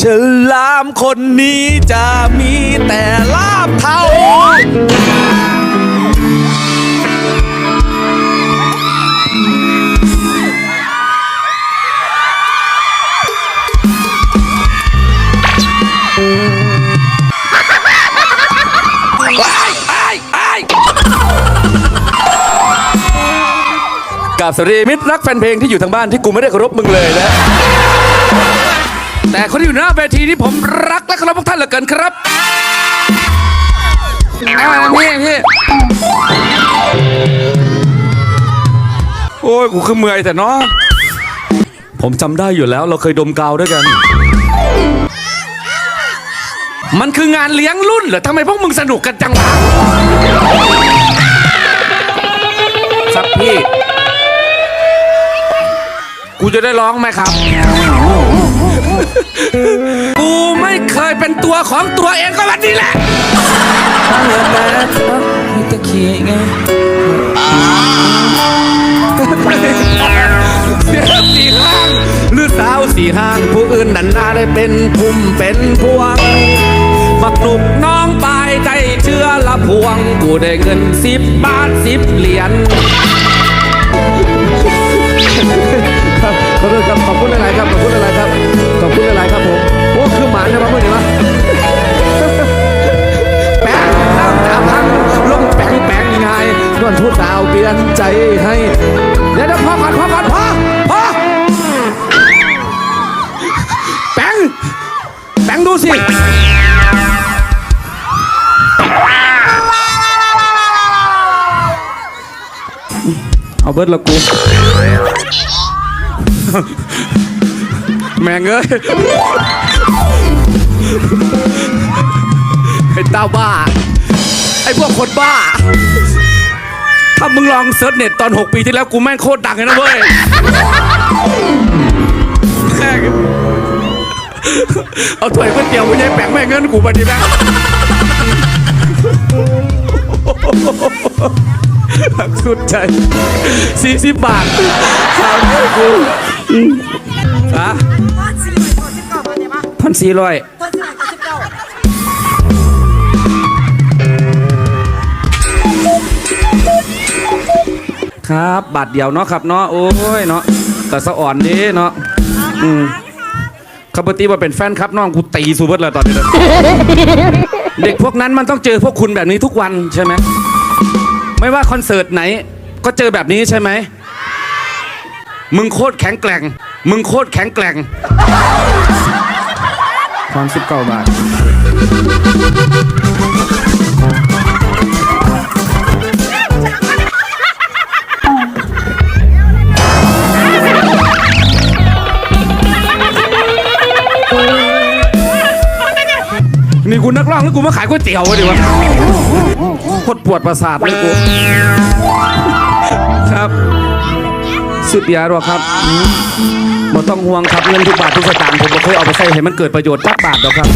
ฉลามคนนี้จะมีแต่ลาบเท่ากับสวีมิตรรักแฟนเพลงที่อยู่ทางบ้านที่กูไม่ได้เคารพมึงเลยนะ แต่คนที่อยู่หน้าเวทีที่ผมรักและเคารพพวกท่านเหลือเกินครับอ่านี่พี่โอ้ยกูคือเมื่อยแต่เนาะผมจำได้อยู่แล้วเราเคยดมกาวด้วยกัน มันคืองานเลี้ยงรุ่นเหรอทำไมพวกมึงสนุกกันจังวะครับพี่ กูจะได้ร้องไหมครับ กูไม่เคยเป็นตัวของตัวเองก็วันนี้แหละเคียนไงเสียสีห้างหรือสาวสี่ห้าง ผู้อื่นนันนาได้เป็นพุ่มเป็นพวงบักหนุกน้องปลายใจเชื่อละพวง กูได้เงินสิบบาทสิบเหรียญ ใจให้เดี๋ยวเดี๋ยวพอก่อนพอก่อนพอพอแปงแปงดูสิเอาเบิร์ดละกู แม่งเอ้ยไอ้ต้าบ้า ไอ้พวกคนบ้า ถ้ามึงลองเซิร์ชเน็ตตอน 6 ปีที่แล้วกูแม่งโคตรดังเลยนะเว้ยแม่งเอาถ้วยก๋วยเตี๋ยวไปยัยแปะแม่งเงินกูไปดิแม่งหักสุดใจ40บาทถามให้กูอะพันสี่ร้อย ครับบาทเดียวเนาะครับเนาะโอ้ยเนาะแต่สะอ่อนนี้เนาะอืมขับปฏิว่าเป็นแฟนครับน้องกูตีสูเบิร์ตเลยตอนนี้นะเด็กพวกนั้นมันต้องเจอพวกคุณแบบนี้ทุกวันใช่ไหมไม่ว่าคอนเสิร์ตไหน ก็เจอแบบนี้ใช่ไหมมึงโคตรแข็งแกร่ง มึงโคตรแข็งแกร่งความสิบเก้าบาท นี่กูนักร้องแล้วกูมาขายก๋วยเตี๋ยววะดิวะโคตรปวดประสาทเลยกูครับสุดยาหรอครับบ่ต้องห่วงครับเงินทุกบาททุกสตางค์ผมบ่เคยเอาไปใช้ให้มันเกิดประโยชน์จักบาทหรอกครับ